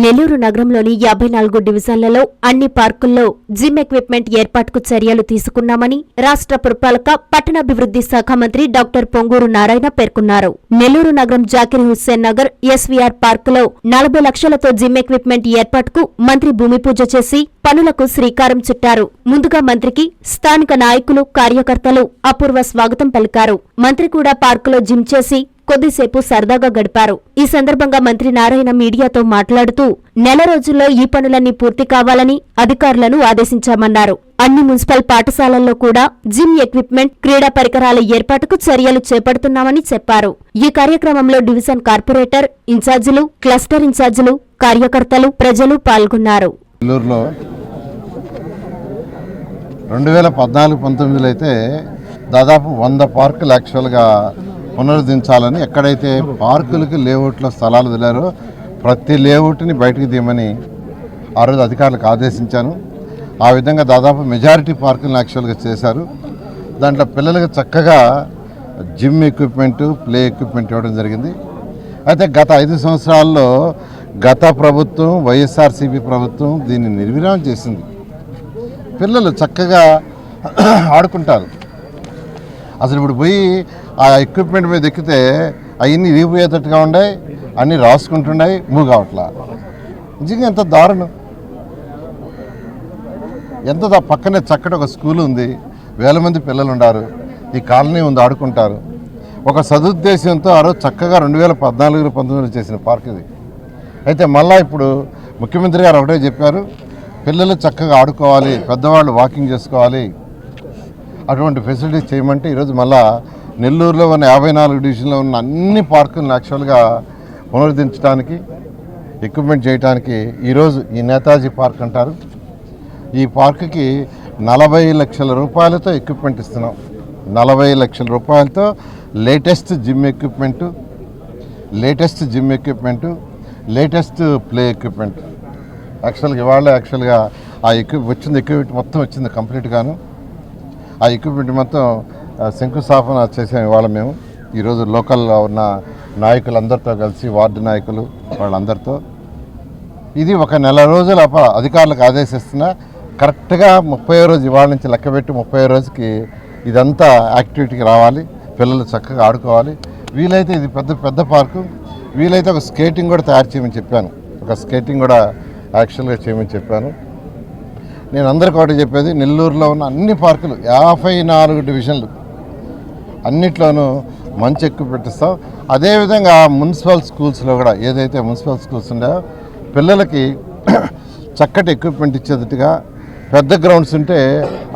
నెల్లూరు నగరంలోని యాభై నాలుగు డివిజన్లలో అన్ని పార్కుల్లో జిమ్ ఎక్విప్మెంట్ ఏర్పాటుకు చర్యలు తీసుకున్నామని రాష్ట్ర పురపాలక పట్టణాభివృద్ధి శాఖ మంత్రి డాక్టర్ పొంగూరు నారాయణ పేర్కొన్నారు. నెల్లూరు నగరం జాకిర్ హుస్సేన్ నగర్ ఎస్వీఆర్ పార్కులో నలభై లక్షలతో జిమ్ ఎక్విప్మెంట్ ఏర్పాటుకు మంత్రి భూమి పూజ చేసి పనులకు శ్రీకారం చుట్టారు. ముందుగా మంత్రికి స్థానిక నాయకులు కార్యకర్తలు అపూర్వ స్వాగతం పలికారు. మంత్రి కూడా పార్కులో జిమ్ చేసి కొద్దిసేపు సరదాగా గడిపారు. ఈ సందర్భంగా మంత్రి నారాయణ మీడియాతో మాట్లాడుతూ నెల రోజుల్లో ఈ పనులన్నీ పూర్తి కావాలని అధికారులను ఆదేశించామన్నారు. అన్ని మున్సిపల్ పాఠశాలల్లో కూడా జిమ్ ఎక్విప్మెంట్ క్రీడా పరికరాల ఏర్పాటుకు చర్యలు చేపడుతున్నామని చెప్పారు. ఈ కార్యక్రమంలో డివిజన్ కార్పొరేటర్ ఇన్ఛార్జీలు క్లస్టర్ ఇన్ఛార్జీలు కార్యకర్తలు ప్రజలు పాల్గొన్నారు. రెండు వేల పద్నాలుగు పంతొమ్మిదిలో అయితే దాదాపు వంద పార్కులు యాక్చువల్గా పునరుద్ధరించాలని ఎక్కడైతే పార్కులకి లేఅవుట్లో స్థలాలు వదిలారో ప్రతి లేఅవుట్ని బయటకు తీయమని ఆ రోజు అధికారులకు ఆదేశించాను. ఆ విధంగా దాదాపు మెజారిటీ పార్కులను యాక్చువల్గా చేశారు. దాంట్లో పిల్లలకు చక్కగా జిమ్ ఎక్విప్మెంట్ ప్లే ఎక్విప్మెంట్ ఇవ్వడం జరిగింది. అయితే గత ఐదు సంవత్సరాల్లో గత ప్రభుత్వం వైఎస్ఆర్సీపీ ప్రభుత్వం దీన్ని నిర్విరామం చేసింది. పిల్లలు చక్కగా ఆడుకుంటారు. అసలు ఇప్పుడు పోయి ఆ ఎక్విప్మెంట్ మీద ఎక్కితే అవన్నీ విరిగిపోయేటట్టుగా ఉన్నాయి అన్నీ రాసుకుంటున్నాయి మూవ్ కావట్లా. నిజంగా ఎంత దారుణం. ఎంత పక్కనే చక్కటి ఒక స్కూల్ ఉంది వేల మంది పిల్లలు ఉన్నారు ఈ కాలనీ ఉంది ఆడుకుంటారు. ఒక సదుద్దేశంతో ఆ రోజు చక్కగా రెండు వేల పద్నాలుగు పంతొమ్మిదిలో చేసిన పార్క్ ఇది. అయితే మళ్ళా ఇప్పుడు ముఖ్యమంత్రి గారు ఒకటే చెప్పారు పిల్లలు చక్కగా ఆడుకోవాలి పెద్దవాళ్ళు వాకింగ్ చేసుకోవాలి అటువంటి ఫెసిలిటీస్ చేయమంటే ఈరోజు మళ్ళీ నెల్లూరులో ఉన్న యాభై నాలుగు డివిజన్లో ఉన్న అన్ని పార్కులను యాక్చువల్గా పునరుద్ధరించడానికి ఎక్విప్మెంట్ చేయడానికి ఈరోజు ఈ నేతాజీ పార్క్ అంటారు. ఈ పార్కుకి నలభై లక్షల రూపాయలతో ఎక్విప్మెంట్ ఇస్తున్నాం. నలభై లక్షల రూపాయలతో latest gym equipment latest gym equipment latest play equipment యాక్చువల్గా ఇవాళ యాక్చువల్గా ఆ ఎక్విప్ వచ్చింది ఎక్విప్మెంట్ మొత్తం వచ్చింది కంప్లీట్గాను ఆ ఎక్విప్మెంట్ మొత్తం శంకుస్థాపన చేసాం ఇవాళ మేము. ఈరోజు లోకల్లో ఉన్న నాయకులందరితో కలిసి వార్డు నాయకులు వాళ్ళందరితో. ఇది ఒక నెల రోజుల అధికారులకు ఆదేశిస్తున్న కరెక్ట్గా ముప్పై రోజు ఇవాళ నుంచి లెక్కబెట్టి ముప్పై రోజుకి ఇదంతా యాక్టివిటీకి రావాలి పిల్లలు చక్కగా ఆడుకోవాలి. వీలైతే ఇది పెద్ద పెద్ద పార్కు. వీలైతే ఒక స్కేటింగ్ కూడా తయారు చేయమని చెప్పాను. ఒక స్కేటింగ్ కూడా యాక్చువల్గా చేయమని చెప్పాను. నేను అందరికీ ఒకటి చెప్పేది నెల్లూరులో ఉన్న అన్ని పార్కులు యాభై నాలుగు డివిజన్లు అన్నిట్లోనూ మంచి ఎక్కువ పెట్టిస్తాం. అదేవిధంగా మున్సిపల్ స్కూల్స్లో కూడా ఏదైతే మున్సిపల్ స్కూల్స్ ఉన్నాయో పిల్లలకి చక్కటి ఎక్విప్మెంట్ ఇచ్చేటట్టుగా పెద్ద గ్రౌండ్స్ ఉంటే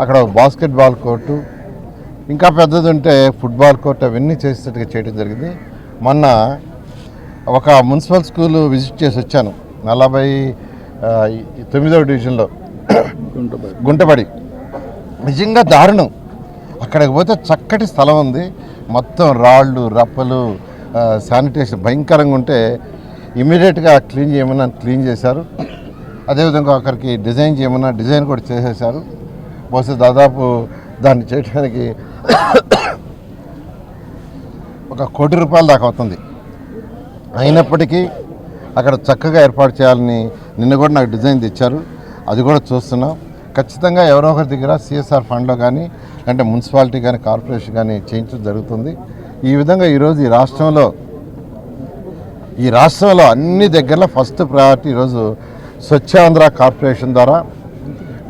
అక్కడ బాస్కెట్బాల్ కోర్టు ఇంకా పెద్దది ఉంటే ఫుట్బాల్ కోర్ట్ అవన్నీ చేసేటట్టుగా చేయడం జరిగింది. మొన్న ఒక మున్సిపల్ స్కూల్ విజిట్ చేసి వచ్చాను. నలభై తొమ్మిదవ డివిజన్లో. గుంటబడి. నిజంగా దారుణం. అక్కడికి పోతే చక్కటి స్థలం ఉంది. మొత్తం రాళ్ళు రప్పలు శానిటేషన్ భయంకరంగా ఉంటే ఇమీడియట్గా క్లీన్ చేయమన్నా క్లీన్ చేశారు. అదేవిధంగా అక్కడికి డిజైన్ చేయమన్నా డిజైన్ కూడా చేసేసారు బహుశా దాదాపు దాన్ని చేయడానికి ఒక కోటి రూపాయల దాకా అవుతుంది. అయినప్పటికీ అక్కడ చక్కగా ఏర్పాటు చేయాలని నిన్న కూడా నాకు డిజైన్ తెచ్చారు. అది కూడా చూస్తున్నాం. ఖచ్చితంగా ఎవరో ఒకరి దగ్గర సిఎస్ఆర్ ఫండ్లో కానీ అంటే మున్సిపాలిటీ కానీ కార్పొరేషన్ కానీ చేయించడం జరుగుతుంది. ఈ విధంగా ఈరోజు ఈ రాష్ట్రంలో ఈ రాష్ట్రంలో అన్ని దగ్గరలో ఫస్ట్ ప్రయారిటీ ఈరోజు స్వచ్ఛాంధ్ర కార్పొరేషన్ ద్వారా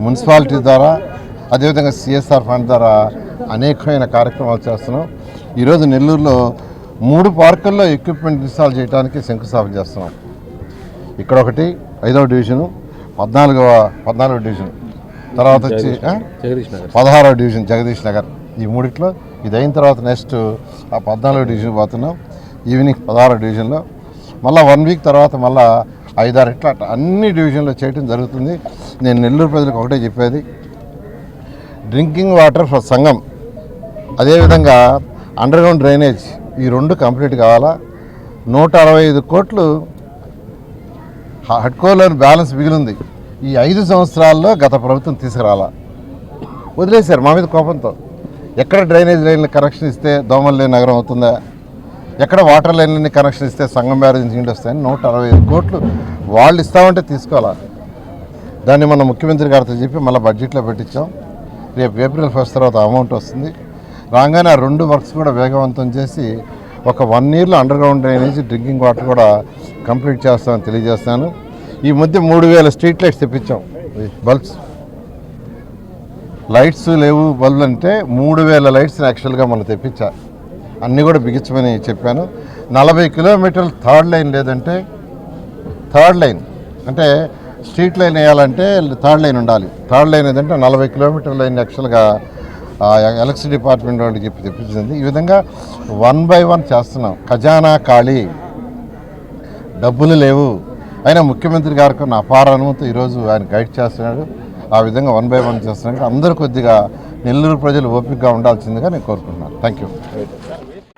మున్సిపాలిటీ ద్వారా అదేవిధంగా సిఎస్ఆర్ ఫండ్ ద్వారా అనేకమైన కార్యక్రమాలు చేస్తున్నాం. ఈరోజు నెల్లూరులో మూడు పార్కుల్లో ఎక్విప్మెంట్ ఇన్స్టాల్ చేయడానికి శంకుస్థాపన చేస్తున్నాం. ఇక్కడ ఒకటి ఐదవ డివిజను పద్నాలుగవ పద్నాలుగవ డివిజన్ తర్వాత వచ్చి పదహారవ డివిజన్ జగదీష్ నగర్. ఈ మూడిట్లో ఇది అయిన తర్వాత నెక్స్ట్ ఆ పద్నాలుగో డివిజన్ పోతున్నాం. ఈవినింగ్ పదహారో డివిజన్లో. మళ్ళీ వన్ వీక్ తర్వాత మళ్ళీ ఐదారు ఇట్లా అన్ని డివిజన్లో చేయడం జరుగుతుంది. నేను నెల్లూరు ప్రజలకు ఒకటే చెప్పేది. డ్రింకింగ్ వాటర్ ఫర్ సంఘం. అదేవిధంగా అండర్ గ్రౌండ్ డ్రైనేజ్ ఈ రెండు కంప్లీట్ కావాలా? నూట అరవై ఐదు కోట్లు హడ్కోలోని బ్యాలెన్స్ మిగిలింది. ఈ ఐదు సంవత్సరాల్లో గత ప్రభుత్వం తీసుకురాలా? వదిలేశారు మా మీద కోపంతో. ఎక్కడ డ్రైనేజ్ లైన్లు కనెక్షన్ ఇస్తే దోమలు లేని నగరం అవుతుందా? ఎక్కడ వాటర్ లైన్లన్నీ కనెక్షన్ ఇస్తే సంఘం బ్యారేజ్ నుంచి నీళ్ళు వస్తాయని నూట అరవై ఐదు కోట్లు వాళ్ళు ఇస్తామంటే తీసుకోవాలా? దాన్ని మన ముఖ్యమంత్రి గారితో చెప్పి మళ్ళీ బడ్జెట్లో పెట్టించాం. రేపు ఏప్రిల్ ఫస్ట్ తర్వాత అమౌంట్ వస్తుంది. రాగానే ఆ రెండు వర్క్స్ కూడా వేగవంతం చేసి ఒక వన్ ఇయర్లో underground drainage drinking water కూడా కంప్లీట్ చేస్తామని తెలియజేస్తాను. ఈ మధ్య మూడు వేల స్ట్రీట్ లైట్స్ తెప్పించాం. బల్బ్స్. లైట్స్ లేవు బల్బ్ అంటే మూడు వేల లైట్స్ యాక్చువల్గా మనం తెప్పించా. అన్నీ కూడా బిగించమని చెప్పాను. నలభై కిలోమీటర్లు థర్డ్ లైన్ లేదంటే థర్డ్ లైన్. అంటే స్ట్రీట్ లైన్ వేయాలంటే థర్డ్ లైన్ ఉండాలి. థర్డ్ లైన్ ఏదంటే నలభై కిలోమీటర్ లైన్ యాక్చువల్గా ఎలక్ట్రిసిటీ డిపార్ట్మెంట్ వాళ్ళకి చెప్పి తెప్పించింది. ఈ విధంగా వన్ బై వన్ చేస్తున్నాం. ఖజానా ఖాళీ. డబ్బులు లేవు. అయినా ముఖ్యమంత్రి గారికి ఉన్న అపార అనుమతి ఈరోజు ఆయన గైడ్ చేస్తున్నాడు. ఆ విధంగా వన్ బై వన్ చేస్తున్నాడు. అందరూ కొద్దిగా నెల్లూరు ప్రజలు ఓపికగా ఉండాల్సిందిగా నేను కోరుకుంటున్నాను. Thank you